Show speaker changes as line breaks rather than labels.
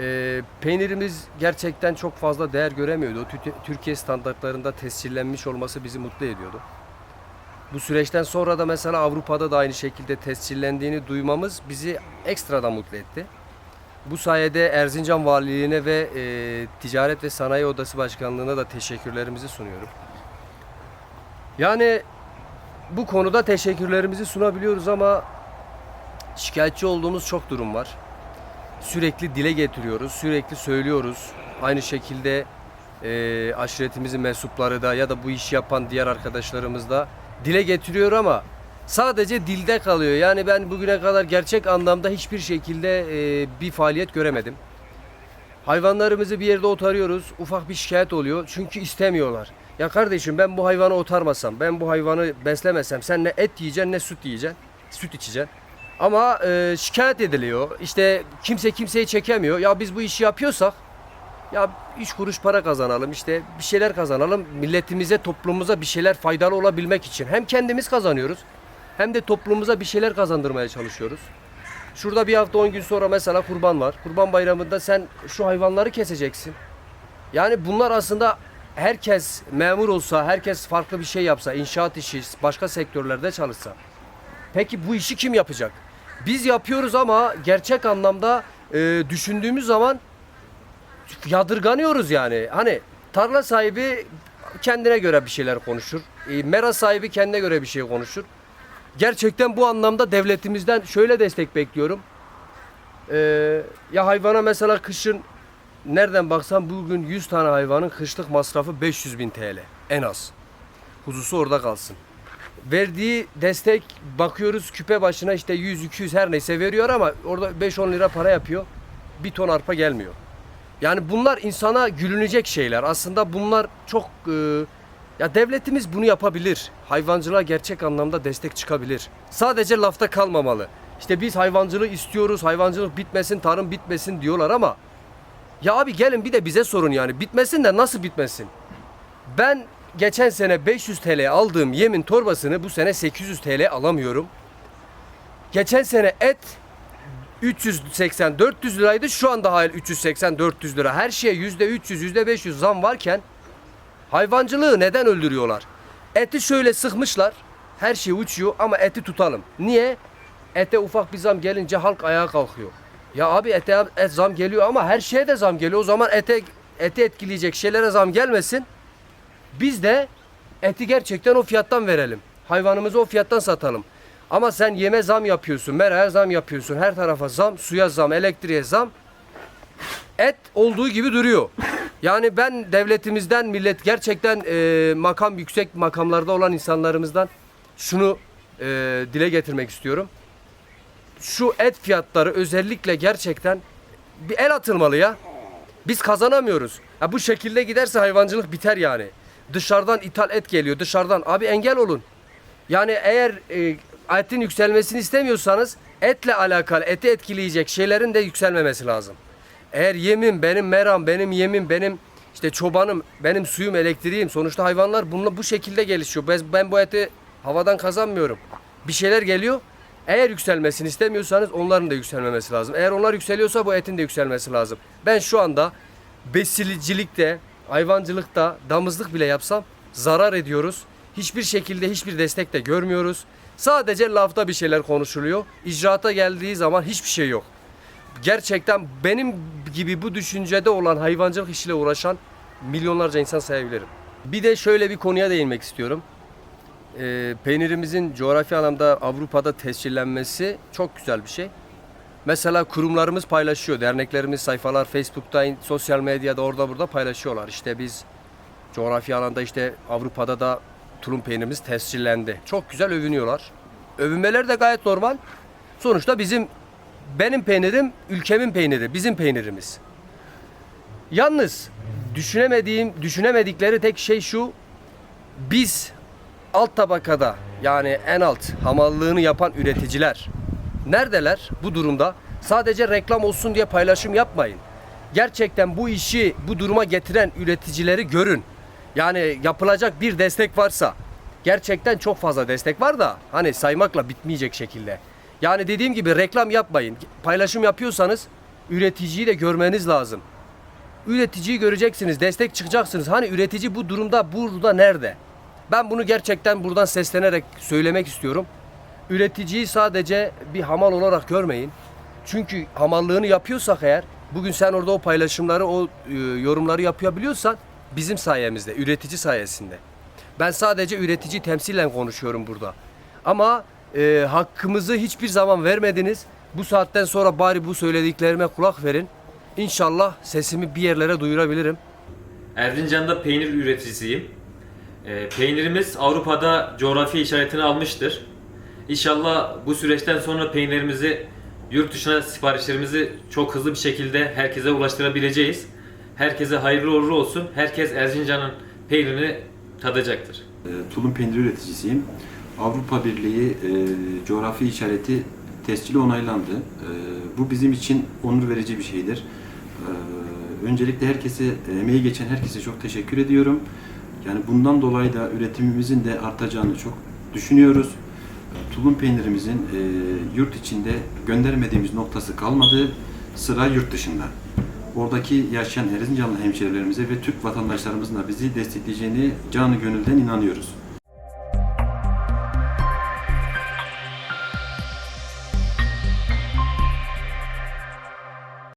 Ee, peynirimiz gerçekten çok fazla değer göremiyordu. Tü- Türkiye standartlarında tescillenmiş olması bizi mutlu ediyordu. Bu süreçten sonra da mesela Avrupa'da da aynı şekilde tescillendiğini duymamız bizi ekstradan mutlu etti. Bu sayede Erzincan Valiliğine ve e, Ticaret ve Sanayi Odası Başkanlığı'na da teşekkürlerimizi sunuyorum. Yani bu konuda teşekkürlerimizi sunabiliyoruz ama şikayetçi olduğumuz çok durum var. Sürekli dile getiriyoruz, sürekli söylüyoruz. Aynı şekilde e, aşiretimizin mensupları da ya da bu işi yapan diğer arkadaşlarımız da dile getiriyor ama sadece dilde kalıyor. Yani ben bugüne kadar gerçek anlamda hiçbir şekilde e, bir faaliyet göremedim. Hayvanlarımızı bir yerde otarıyoruz. Ufak bir şikayet oluyor. Çünkü istemiyorlar. Ya kardeşim ben bu hayvanı otarmasam, ben bu hayvanı beslemesem sen ne et yiyeceksin ne süt yiyeceksin. Süt içeceksin. Ama e, şikayet ediliyor. İşte kimse kimseyi çekemiyor. Ya biz bu işi yapıyorsak ya üç kuruş para kazanalım işte bir şeyler kazanalım. Milletimize, toplumumuza bir şeyler faydalı olabilmek için. Hem kendimiz kazanıyoruz hem de toplumumuza bir şeyler kazandırmaya çalışıyoruz. Şurada bir hafta 10 gün sonra mesela kurban var. Kurban bayramında sen şu hayvanları keseceksin. Yani bunlar aslında herkes memur olsa, herkes farklı bir şey yapsa, inşaat işi, başka sektörlerde çalışsa. Peki bu işi kim yapacak? Biz yapıyoruz ama gerçek anlamda e, düşündüğümüz zaman yadırganıyoruz yani. Hani tarla sahibi kendine göre bir şeyler konuşur. E, mera sahibi kendine göre bir şey konuşur. Gerçekten bu anlamda devletimizden şöyle destek bekliyorum. E, ya hayvana mesela kışın nereden baksan bugün 100 tane hayvanın kışlık masrafı 500 bin TL en az. Huzusu orada kalsın. Verdiği destek bakıyoruz küpe başına işte 100-200 her neyse veriyor ama orada 5-10 lira para yapıyor. Bir ton arpa gelmiyor. Yani bunlar insana gülünecek şeyler. Aslında bunlar çok e, ya devletimiz bunu yapabilir. Hayvancılığa gerçek anlamda destek çıkabilir. Sadece lafta kalmamalı. İşte biz hayvancılığı istiyoruz, hayvancılık bitmesin, tarım bitmesin diyorlar ama ya abi gelin bir de bize sorun yani. Bitmesin de nasıl bitmesin? Ben geçen sene 500 TL aldığım yemin torbasını bu sene 800 TL alamıyorum. Geçen sene et 380-400 liraydı. Şu anda hala 380-400 lira. Her şeye %300, %500 zam varken hayvancılığı neden öldürüyorlar? Eti şöyle sıkmışlar. Her şey uçuyor ama eti tutalım. Niye? Ete ufak bir zam gelince halk ayağa kalkıyor. Ya abi ete et zam geliyor ama her şeye de zam geliyor. O zaman ete eti etkileyecek şeylere zam gelmesin. Biz de eti gerçekten o fiyattan verelim. Hayvanımızı o fiyattan satalım. Ama sen yeme zam yapıyorsun, meraya zam yapıyorsun, her tarafa zam, suya zam, elektriğe zam. Et olduğu gibi duruyor. Yani ben devletimizden, millet gerçekten e, makam yüksek makamlarda olan insanlarımızdan şunu e, dile getirmek istiyorum. Şu et fiyatları özellikle gerçekten bir el atılmalı ya. Biz kazanamıyoruz. Ya bu şekilde giderse hayvancılık biter yani. Dışarıdan ithal et geliyor dışarıdan. Abi engel olun. Yani eğer e, etin yükselmesini istemiyorsanız etle alakalı eti etkileyecek şeylerin de yükselmemesi lazım. Eğer yemin benim meram, benim yemin, benim işte çobanım, benim suyum, elektriğim sonuçta hayvanlar bununla bu şekilde gelişiyor. Ben, ben bu eti havadan kazanmıyorum. Bir şeyler geliyor. Eğer yükselmesini istemiyorsanız onların da yükselmemesi lazım. Eğer onlar yükseliyorsa bu etin de yükselmesi lazım. Ben şu anda besicilikte, hayvancılıkta, damızlık bile yapsam zarar ediyoruz. Hiçbir şekilde hiçbir destek de görmüyoruz. Sadece lafta bir şeyler konuşuluyor. İcraata geldiği zaman hiçbir şey yok. Gerçekten benim gibi bu düşüncede olan hayvancılık işiyle uğraşan milyonlarca insan sayabilirim. Bir de şöyle bir konuya değinmek istiyorum. Ee, peynirimizin coğrafi anlamda Avrupa'da tescillenmesi çok güzel bir şey. Mesela kurumlarımız paylaşıyor. Derneklerimiz sayfalar Facebook'ta, sosyal medyada orada burada paylaşıyorlar. İşte biz coğrafi alanda işte Avrupa'da da tulum peynirimiz tescillendi. Çok güzel övünüyorlar. Övünmeler de gayet normal. Sonuçta bizim benim peynirim ülkemin peyniri, bizim peynirimiz. Yalnız düşünemediğim, düşünemedikleri tek şey şu. Biz alt tabakada yani en alt hamallığını yapan üreticiler neredeler bu durumda? Sadece reklam olsun diye paylaşım yapmayın. Gerçekten bu işi bu duruma getiren üreticileri görün. Yani yapılacak bir destek varsa gerçekten çok fazla destek var da hani saymakla bitmeyecek şekilde. Yani dediğim gibi reklam yapmayın. Paylaşım yapıyorsanız üreticiyi de görmeniz lazım. Üreticiyi göreceksiniz, destek çıkacaksınız. Hani üretici bu durumda burada nerede? Ben bunu gerçekten buradan seslenerek söylemek istiyorum. Üreticiyi sadece bir hamal olarak görmeyin. Çünkü hamallığını yapıyorsak eğer, bugün sen orada o paylaşımları, o e, yorumları yapabiliyorsan bizim sayemizde, üretici sayesinde. Ben sadece üretici temsilen konuşuyorum burada. Ama e, hakkımızı hiçbir zaman vermediniz. Bu saatten sonra bari bu söylediklerime kulak verin. İnşallah sesimi bir yerlere duyurabilirim.
Erzincan'da peynir üreticisiyim. Ee, peynirimiz Avrupa'da coğrafi işaretini almıştır. İnşallah bu süreçten sonra peynirimizi yurt dışına siparişlerimizi çok hızlı bir şekilde herkese ulaştırabileceğiz. Herkese hayırlı uğurlu olsun. Herkes Erzincan'ın peynirini tadacaktır.
E, Tulum peyniri üreticisiyim. Avrupa Birliği e, coğrafi işareti tescili onaylandı. E, bu bizim için onur verici bir şeydir. E, öncelikle herkese, emeği geçen herkese çok teşekkür ediyorum. Yani bundan dolayı da üretimimizin de artacağını çok düşünüyoruz. Tulum peynirimizin e, yurt içinde göndermediğimiz noktası kalmadı. Sıra yurt dışında. Oradaki yaşayan Erzincanlı hemşehrilerimize ve Türk vatandaşlarımızın da bizi destekleyeceğini canı gönülden inanıyoruz.